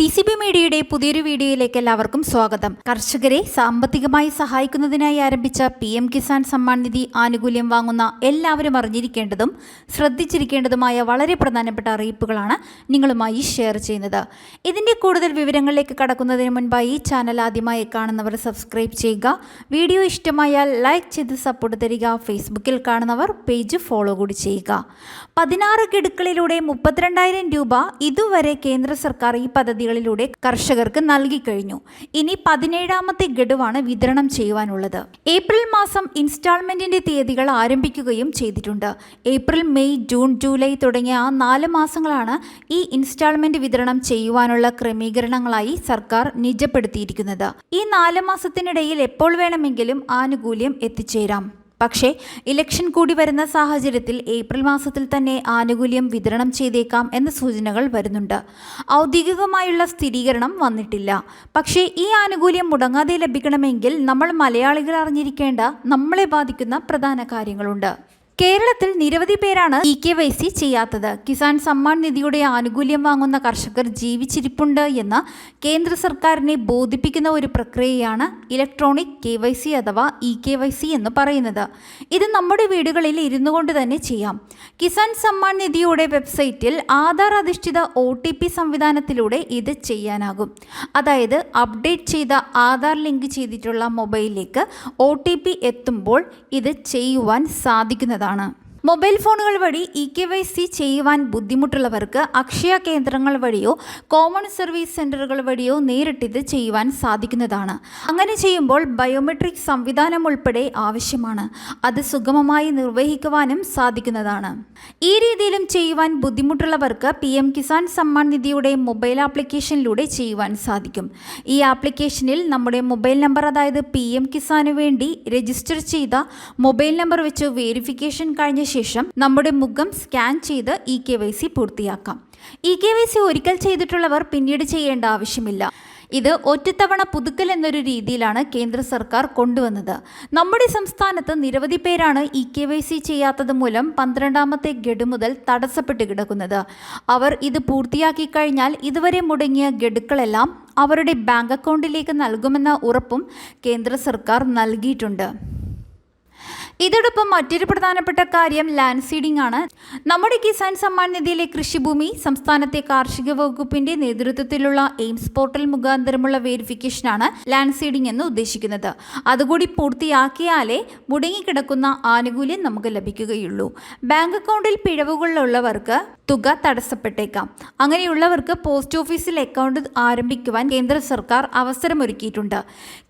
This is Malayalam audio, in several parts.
ഡി സി ബി മീഡിയയുടെ പുതിയൊരു വീഡിയോയിലേക്ക് എല്ലാവർക്കും സ്വാഗതം. കർഷകരെ സാമ്പത്തികമായി സഹായിക്കുന്നതിനായി ആരംഭിച്ച പി എം കിസാൻ സമ്മാൻ നിധി ആനുകൂല്യം വാങ്ങുന്ന എല്ലാവരും അറിഞ്ഞിരിക്കേണ്ടതും ശ്രദ്ധിച്ചിരിക്കേണ്ടതുമായ വളരെ പ്രധാനപ്പെട്ട അറിയിപ്പുകളാണ് നിങ്ങളുമായി ഷെയർ ചെയ്യുന്നത്. ഇതിന്റെ കൂടുതൽ വിവരങ്ങളിലേക്ക് കടക്കുന്നതിന് മുൻപായി ഈ ചാനൽ ആദ്യമായി കാണുന്നവർ സബ്സ്ക്രൈബ് ചെയ്യുക. വീഡിയോ ഇഷ്ടമായാൽ ലൈക്ക് ചെയ്ത് സപ്പോർട്ട് തരിക. ഫേസ്ബുക്കിൽ കാണുന്നവർ പേജ് ഫോളോ കൂടി ചെയ്യുക. പതിനാറ് ഗഡുക്കളിലൂടെ മുപ്പത്തിരണ്ടായിരം രൂപ ഇതുവരെ കേന്ദ്ര സർക്കാർ ഈ പദ്ധതികളിലൂടെ കർഷകർക്ക് നൽകിക്കഴിഞ്ഞു. ഇനി പതിനേഴാമത്തെ ഗഡുവാണ് വിതരണം ചെയ്യുവാനുള്ളത്. ഏപ്രിൽ മാസം ഇൻസ്റ്റാൾമെന്റിന്റെ തീയതികൾ ആരംഭിക്കുകയും ചെയ്തിട്ടുണ്ട്. ഏപ്രിൽ മെയ് ജൂൺ ജൂലൈ തുടങ്ങിയ ആ നാല് മാസങ്ങളാണ് ഈ ഇൻസ്റ്റാൾമെന്റ് വിതരണം ചെയ്യുവാനുള്ള ക്രമീകരണങ്ങളായി സർക്കാർ നിജപ്പെടുത്തിയിരിക്കുന്നത്. ഈ നാല് മാസത്തിനിടയിൽ എപ്പോൾ വേണമെങ്കിലും ആനുകൂല്യം എത്തിച്ചേരാം. പക്ഷേ ഇലക്ഷൻ കൂടി വരുന്ന സാഹചര്യത്തിൽ ഏപ്രിൽ മാസത്തിൽ തന്നെ ആനുകൂല്യം വിതരണം ചെയ്തേക്കാം എന്ന സൂചനകൾ വരുന്നുണ്ട്. ഔദ്യോഗികമായുള്ള സ്ഥിരീകരണം വന്നിട്ടില്ല. പക്ഷേ ഈ ആനുകൂല്യം മുടങ്ങാതെ ലഭിക്കണമെങ്കിൽ നമ്മൾ മലയാളികൾ അറിഞ്ഞിരിക്കേണ്ട നമ്മളെ ബാധിക്കുന്ന പ്രധാന കാര്യങ്ങളുണ്ട്. കേരളത്തിൽ നിരവധി പേരാണ് ഇ കെ വൈ സി ചെയ്യാത്തത്. കിസാൻ സമ്മാൻ നിധിയുടെ ആനുകൂല്യം വാങ്ങുന്ന കർഷകർ ജീവിച്ചിരിപ്പുണ്ട് എന്ന് കേന്ദ്ര സർക്കാരിനെ ബോധിപ്പിക്കുന്ന ഒരു പ്രക്രിയയാണ് ഇലക്ട്രോണിക് കെ വൈ സി അഥവാ ഇ കെ വൈ സി എന്ന് പറയുന്നത്. ഇത് നമ്മുടെ വീടുകളിൽ ഇരുന്നു കൊണ്ട് തന്നെ ചെയ്യാം. കിസാൻ സമ്മാൻ നിധിയുടെ വെബ്സൈറ്റിൽ ആധാർ അധിഷ്ഠിത ഒ ടി പി സംവിധാനത്തിലൂടെ ഇത് ചെയ്യാനാകും. അതായത് അപ്ഡേറ്റ് ചെയ്ത ആധാർ ലിങ്ക് ചെയ്തിട്ടുള്ള മൊബൈലിലേക്ക് ഒ ടി പി എത്തുമ്പോൾ ഇത് ചെയ്യുവാൻ സാധിക്കുന്നതാണ്. എന്താണ് മൊബൈൽ ഫോണുകൾ വഴി ഇ കെ വൈ സി ചെയ്യുവാൻ ബുദ്ധിമുട്ടുള്ളവർക്ക് അക്ഷയ കേന്ദ്രങ്ങൾ വഴിയോ കോമൺ സർവീസ് സെന്ററുകൾ വഴിയോ നേരിട്ടിത് ചെയ്യുവാൻ സാധിക്കുന്നതാണ്. അങ്ങനെ ചെയ്യുമ്പോൾ ബയോമെട്രിക് സംവിധാനം ഉൾപ്പെടെ ആവശ്യമാണ്. അത് സുഗമമായി നിർവഹിക്കുവാനും സാധിക്കുന്നതാണ്. ഈ രീതിയിലും ചെയ്യുവാൻ ബുദ്ധിമുട്ടുള്ളവർക്ക് പി എം കിസാൻ സമ്മാൻ നിധിയുടെ മൊബൈൽ ആപ്ലിക്കേഷനിലൂടെ ചെയ്യുവാൻ സാധിക്കും. ഈ ആപ്ലിക്കേഷനിൽ നമ്മുടെ മൊബൈൽ നമ്പർ അതായത് പി എം കിസാന് വേണ്ടി രജിസ്റ്റർ ചെയ്ത മൊബൈൽ നമ്പർ വെച്ച് വേരിഫിക്കേഷൻ കഴിഞ്ഞ ശേഷം നമ്മുടെ മുഖം സ്കാൻ ചെയ്ത് ഇ കെ വൈ സി പൂർത്തിയാക്കാം. ഇ കെ വൈ സി ഒരിക്കൽ ചെയ്തിട്ടുള്ളവർ പിന്നീട് ചെയ്യേണ്ട ആവശ്യമില്ല. ഇത് ഒറ്റത്തവണ പുതുക്കൽ എന്നൊരു രീതിയിലാണ് കേന്ദ്ര സർക്കാർ കൊണ്ടുവന്നത്. നമ്മുടെ സംസ്ഥാനത്ത് നിരവധി പേരാണ് ഇ കെ വൈ സി ചെയ്യാത്തത് മൂലം പന്ത്രണ്ടാമത്തെ ഗഡു മുതൽ തടസ്സപ്പെട്ട് കിടക്കുന്നത്. അവർ ഇത് പൂർത്തിയാക്കി കഴിഞ്ഞാൽ ഇതുവരെ മുടങ്ങിയ ഗഡുക്കളെല്ലാം അവരുടെ ബാങ്ക് അക്കൗണ്ടിലേക്ക് നൽകുമെന്ന ഉറപ്പും കേന്ദ്ര സർക്കാർ നൽകിയിട്ടുണ്ട്. ഇതോടൊപ്പം മറ്റൊരു പ്രധാനപ്പെട്ട കാര്യം ലാൻഡ് സീഡിംഗ് ആണ്. നമ്മുടെ കിസാൻ സമ്മാൻ നിധിയിലെ കൃഷിഭൂമി സംസ്ഥാനത്തെ കാർഷിക വകുപ്പിന്റെ നേതൃത്വത്തിലുള്ള എയിംസ് പോർട്ടൽ മുഖാന്തരമുള്ള വേരിഫിക്കേഷനാണ് ലാൻഡ് സീഡിംഗ് എന്ന് ഉദ്ദേശിക്കുന്നത്. അതുകൂടി പൂർത്തിയാക്കിയാലേ മുടങ്ങിക്കിടക്കുന്ന ആനുകൂല്യം നമുക്ക് ലഭിക്കുകയുള്ളൂ. ബാങ്ക് അക്കൗണ്ടിൽ പിഴവുകളുള്ളവർക്ക് തുക തടസ്സപ്പെട്ടേക്കാം. അങ്ങനെയുള്ളവർക്ക് പോസ്റ്റ് ഓഫീസിൽ അക്കൗണ്ട് ആരംഭിക്കുവാൻ കേന്ദ്ര സർക്കാർ അവസരമൊരുക്കിയിട്ടുണ്ട്.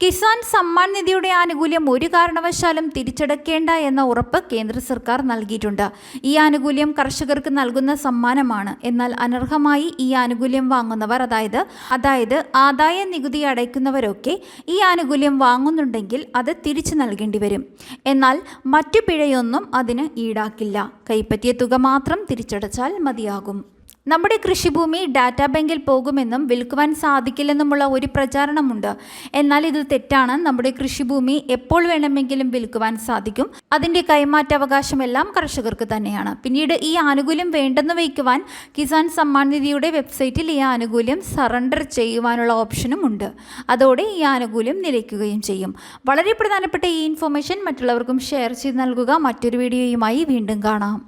കിസാൻ സമ്മാൻ നിധിയുടെ ആനുകൂല്യം ഒരു കാരണവശാലും തിരിച്ചടക്കേണ്ട എന്ന ഉറപ്പ് കേന്ദ്ര സർക്കാർ നൽകിയിട്ടുണ്ട്. ഈ ആനുകൂല്യം കർഷകർക്ക് നൽകുന്ന സമ്മാനമാണ്. എന്നാൽ അനർഹമായി ഈ ആനുകൂല്യം വാങ്ങുന്നവർ അതായത് അതായത് ആദായ നികുതി അടയ്ക്കുന്നവരൊക്കെ ഈ ആനുകൂല്യം വാങ്ങുന്നുണ്ടെങ്കിൽ അത് തിരിച്ചു നൽകേണ്ടി വരും. എന്നാൽ മറ്റു പിഴയൊന്നും അതിന് ഈടാക്കില്ല. കൈപ്പറ്റിയ തുക മാത്രം തിരിച്ചടച്ചാൽ മതിയാകും. നമ്മുടെ കൃഷിഭൂമി ഡാറ്റാ ബാങ്കിൽ പോകുമെന്നും വിൽക്കുവാൻ സാധിക്കില്ലെന്നുമുള്ള ഒരു പ്രചാരണമുണ്ട്. എന്നാൽ ഇത് തെറ്റാണ്. നമ്മുടെ കൃഷിഭൂമി എപ്പോൾ വേണമെങ്കിലും വിൽക്കുവാൻ സാധിക്കും. അതിന്റെ കൈമാറ്റാവകാശമെല്ലാം കർഷകർക്ക് തന്നെയാണ്. പിന്നീട് ഈ ആനുകൂല്യം വേണ്ടെന്ന് വയ്ക്കുവാൻ കിസാൻ സമ്മാൻ നിധിയുടെ വെബ്സൈറ്റിൽ ഈ ആനുകൂല്യം സറണ്ടർ ചെയ്യുവാനുള്ള ഓപ്ഷനും ഉണ്ട്. അതോടെ ഈ ആനുകൂല്യം നിലയ്ക്കുകയും ചെയ്യും. വളരെ പ്രധാനപ്പെട്ട ഈ ഇൻഫോർമേഷൻ മറ്റുള്ളവർക്കും ഷെയർ ചെയ്ത് നൽകുക. മറ്റൊരു വീഡിയോയുമായി വീണ്ടും കാണാം.